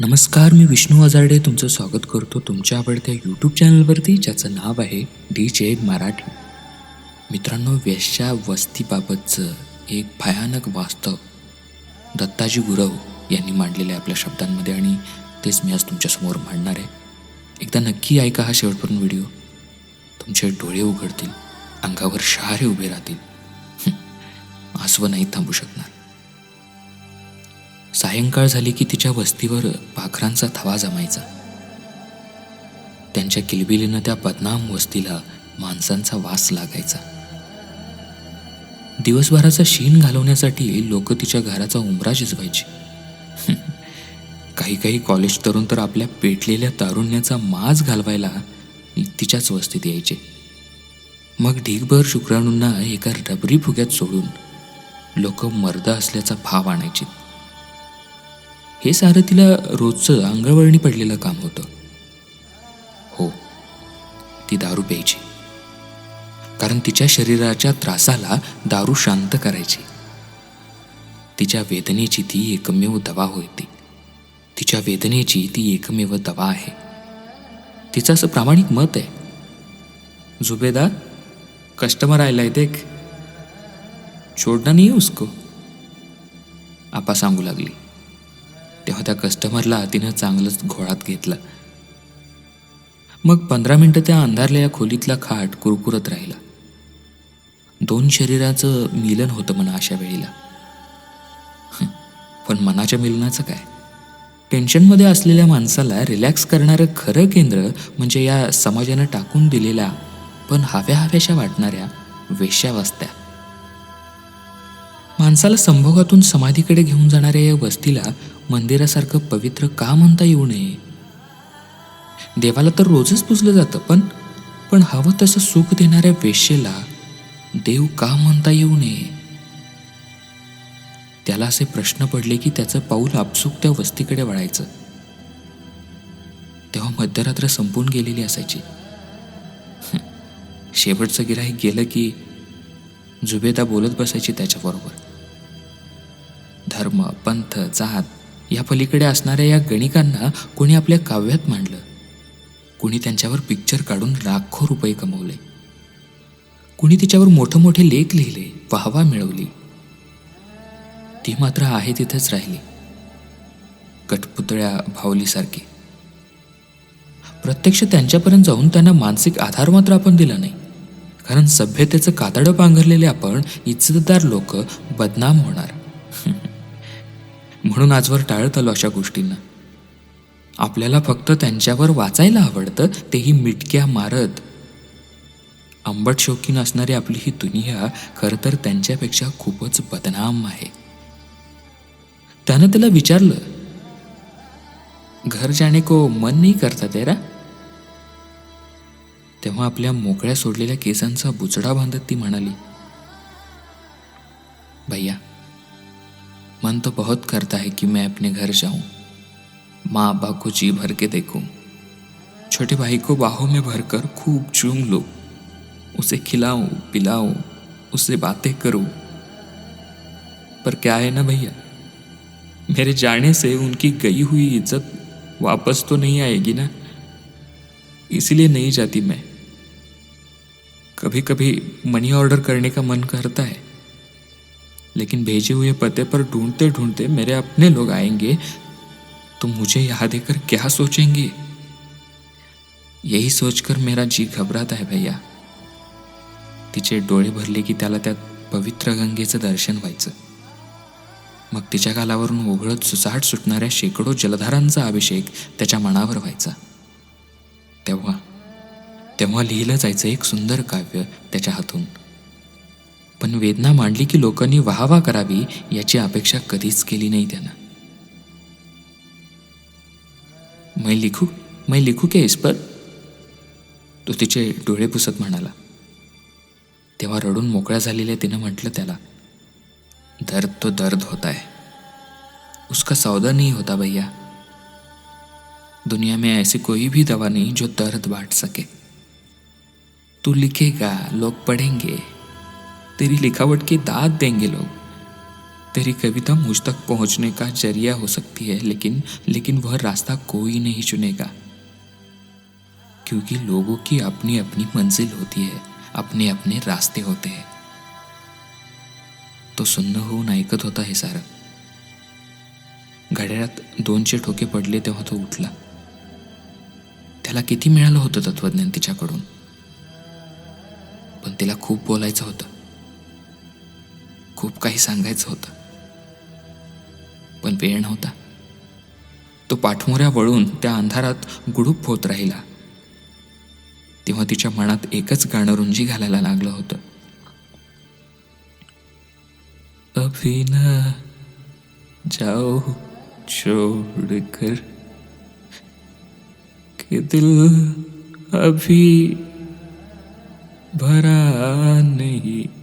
नमस्कार मी विष्णू आजारडे तुमचं स्वागत करतो तुमच्या आवडत्या यूट्यूब चॅनलवरती ज्याचं नाव आहे डी जे मराठी. मित्रांनो वेश्या वस्तीबाबतचं एक भयानक वास्तव दत्ताजी गुरव यांनी मांडलेलं आहे आपल्या शब्दांमध्ये आणि तेच मी आज तुमच्यासमोर मांडणार आहे. एकदा नक्की ऐका हा शेवटपर्यंत व्हिडिओ. तुमचे डोळे उघडतील अंगावर शहारे उभे राहतील. असं आसवं नाही थांबू शकणार. सायंकाळ झाली की तिच्या वस्तीवर पाखरांचा थवा जमायचा. त्यांच्या किलबिलीनं त्या बदनाम वस्तीला माणसांचा वास लागायचा. दिवसभराचा शीन घालवण्यासाठी लोक तिच्या घराचा उमरा शिजवायची. काही काही कॉलेज तरुण तर आपल्या पेटलेल्या तारुण्याचा माज घालवायला तिच्याच वस्तीत यायचे. मग ढीगभर शुक्राणूंना एका रबरी फुग्यात सोडून लोक मर्द असल्याचा भाव आणायचे. हे सारं तिला रोजचं अंगवळणी पडलेलं काम होतं. हो ती दारू प्यायची. कारण तिच्या शरीराच्या त्रासाला दारू शांत करायची. तिच्या वेदनेची ती एकमेव दवा होती. तिच्या वेदनेची ती एकमेव दवा आहे. तिचं असं प्रामाणिक मत आहे. जुबेदा कस्टमर आयलाय देख. छोडना नाही उसको. आपा सांगू लागली. तेव्हा त्या कस्टमरला तिनं चांगलंच घोळात घेतलं. मग पंधरा मिनटं त्या अंधारलेल्या खोलीतला खाट कुरकुरत राहिला. दोन शरीराचं मिलन होतं म्हणा अशा वेळेला. पण मनाच्या मिलनाचं काय? टेन्शनमध्ये असलेल्या माणसाला रिलॅक्स करणारं खरं केंद्र म्हणजे या समाजानं टाकून दिलेल्या पण हव्या हव्याशा वाटणाऱ्या वेश्यावस्त्या. माणसाला संभोगातून समाधीकडे घेऊन जाणाऱ्या या वस्तीला मंदिरासारखं पवित्र का म्हणता येऊ नये? देवाला तर रोजच पुजलं जातं पण पण हवं तसं सुख देणाऱ्या वेश्येला देव का म्हणता येऊ नये? त्याला असे प्रश्न पडले की त्याचं पाऊल आपसूक त्या वस्तीकडे वळायचं. तेव्हा मध्यरात्र संपून गेलेली असायची. शेवटचं गिराही गेलं की जुबेदा बोलत बसायची त्याच्याबरोबर. धर्म पंथ जात या पलीकडे असणाऱ्या या गणिकांना कोणी आपल्या काव्यात मांडलं? कुणी त्यांच्यावर पिक्चर काढून लाखो रुपये कमवले? कुणी तिच्यावर मोठे मोठे लेख लिहिले वाहवा मिळवली? ती मात्र आहे तिथेच राहिली. कठपुतळ्या भावलीसारखी. प्रत्यक्ष त्यांच्यापर्यंत जाऊन त्यांना मानसिक आधार मात्र आपण दिला नाही. कारण सभ्यतेचं कातडं पांघरलेले आपण इज्जतदार लोक बदनाम होणार. म्हणून आजवर टाळत आलो अशा गोष्टींना. आपल्याला फक्त त्यांच्यावर वाचायला आवडतं तेही मिटक्या मारत. आंबट शौकीन असणारी आपली ही दुनिया खरं तर त्यांच्यापेक्षा खूपच बदनाम आहे. त्यानं त्याला विचारलं घर जाणे को मन नाही करता तेरा? तेव्हा आपल्या मोकळ्या सोडलेल्या केसांचा बुचडा बांधत ती म्हणाली भैया मन तो बहुत करता है कि मैं अपने घर जाऊँ। माँ अब्बा को जी भर के देखूँ। छोटे भाई को बाहों में भरकर खूब चूम लो। उसे खिलाऊं, पिलाऊं, उससे बातें करूँ। पर क्या है ना भैया? मेरे जाने से उनकी गई हुई इज़्ज़त वापस तो नहीं आएगी ना? इसलिए नहीं जाती मैं। कभी कभी मनी ऑर्डर करने का मन करता है। लेकिन भेजे हुए पते पर ढूंढते ढूंढते मेरे अपने लोग आएंगे। तो मुझे यहाँ देकर क्या सोचेंगे? यही सोचकर मेरा जी घबराता है भैया। तिचे डोळे भरले की त्याला त्यात पवित्र गंगेचं दर्शन व्हायचं। मग तिच्या गालावरून ओघळत सुसाट सुटणाऱ्या शेकडो जलधारांचा अभिषेक त्याच्या मनावर व्हायचा. तेव्हा तेव्हा लिहिलं जायचं एक सुंदर काव्य त्याच्या हातून. पण वेदना मांडली की लोकांनी वाहवा करावी याची अपेक्षा कधीच केली नाही त्यानं. मैं लिखू मैं लिखू के इस पर? तो तिचे डोळे पुसत म्हणाला. तेव्हा रडून मोकळ्या झालेल्या तिनं म्हटलं त्याला दर्द तो दर्द होता है उसका सौदा नहीं होता भैया. दुनिया में ऐसी कोई भी दवा नहीं जो दर्द बांट सके. तू लिखेगा लोग पढ़ेंगे तेरी लिखावट की दाद देंगे लोग। तेरी कविता मुझ तक पहुँचने का ज़रिया हो सकती है, लेकिन लेकिन वह रास्ता कोई नहीं चुनेगा। क्योंकि लोगों की अपनी अपनी मंजिल होती है अपने अपने रास्ते होते हैं। तो सुन्न होऊन ऐकत होता हे सारं। घड्याळात दोनशे ठोके पडले तेव्हा तो उठला। त्याला किती मिळालं होतं तत्वज्ञान तिच्याकडून? पण तिला खूप बोलायचं होतं। खूप काही सांगायचं होतं. पण वेळ नव्हता. तो पाठमोऱ्या वळून त्या अंधारात गुडूप होत राहिला. तेव्हा तिच्या मनात एकच गाणं रुंजी घालायला लागलं होतं. अभिन जाओ छोड़कर के दिल अभी भरा नहीं।